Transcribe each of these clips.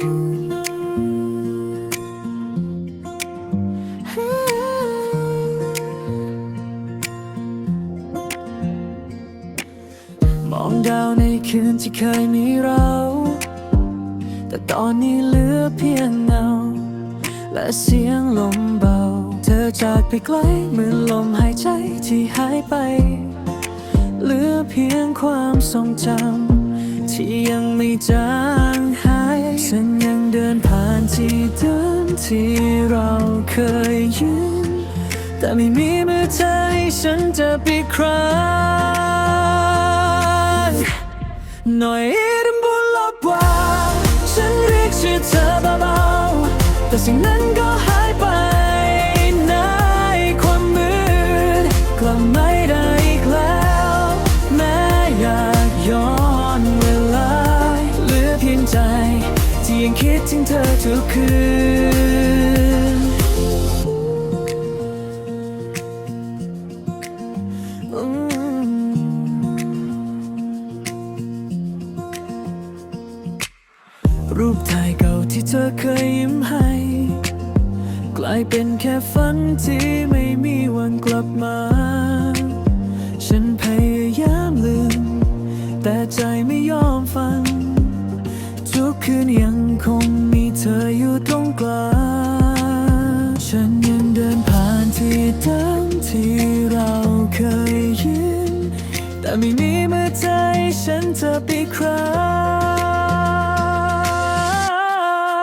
มองดาวในคืนที่เคยมีเรา แต่ตอนนี้เหลือเพียงเงา และเสียงลมเบา เธอจากไปไกลเหมือนลมหายใจที่หายไป เหลือเพียงความทรงจำที่ยังไม่จางหาย ที่เราเคยยืนแต่ไม่มีมือเธอให้ฉันจะไปครั้งหน่อยดำบุญลบว่าฉันเรียกชื่อเธอเบาๆแต่สิ่งนั้นก็หายไปในความมืดกลับไม่ได้อีกแล้ว แม้อยากย้อนเวลาเหลือเพียงใจที่ยังคิดถึงเธอทุกคืน รูปถ่ายเก่าที่เธอเคยยิ้มให้ กลายเป็นแค่ฝันที่ไม่มีวันกลับมา ฉันพยายามลืม แต่ใจไม่ยอมฟัง ทุกคืนยังคงมีเธออยู่ตรงกลาง ฉันยังเดินผ่านที่เดิมที่ แต่ไม่มีเมื่อใจฉันจะไปครั้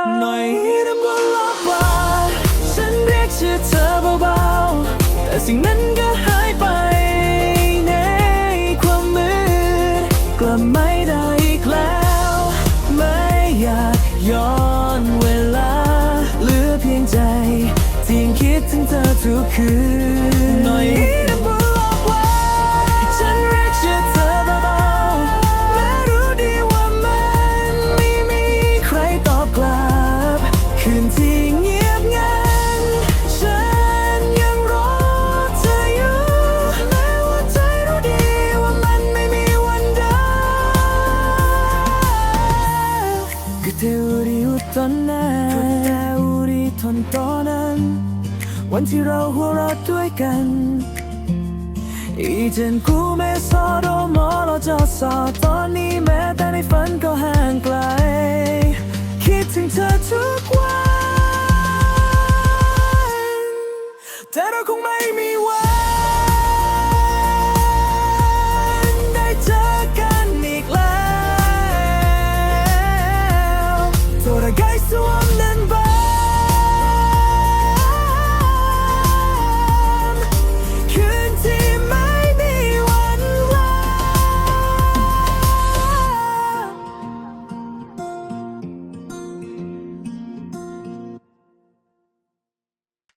งหน่อยน้ำก็ลบว่าฉันเรียกชื่อเธอเบาๆ แต่สิ่งนั้นก็หายไปในความมืดกลับไม่ได้อีกแล้ว ไม่อยากย้อนเวลา เหลือเพียงใจ ที่ยังคิดถึงเธอทุกคืน คืนที่เงียบงัน ฉันยังรอเธออยู่แม้ว่าใจรู้ดีว่ามันไม่มีวันได้ 그때 우리 웃던 날 그때 우리 던 떠난 วันที่เราหัวเราะด้วยกัน 이젠 꿈에서도 멀어졌어 ตอ ธอเราคงไม่มีวันได้เจอกันอีกแล้ว Thought I guys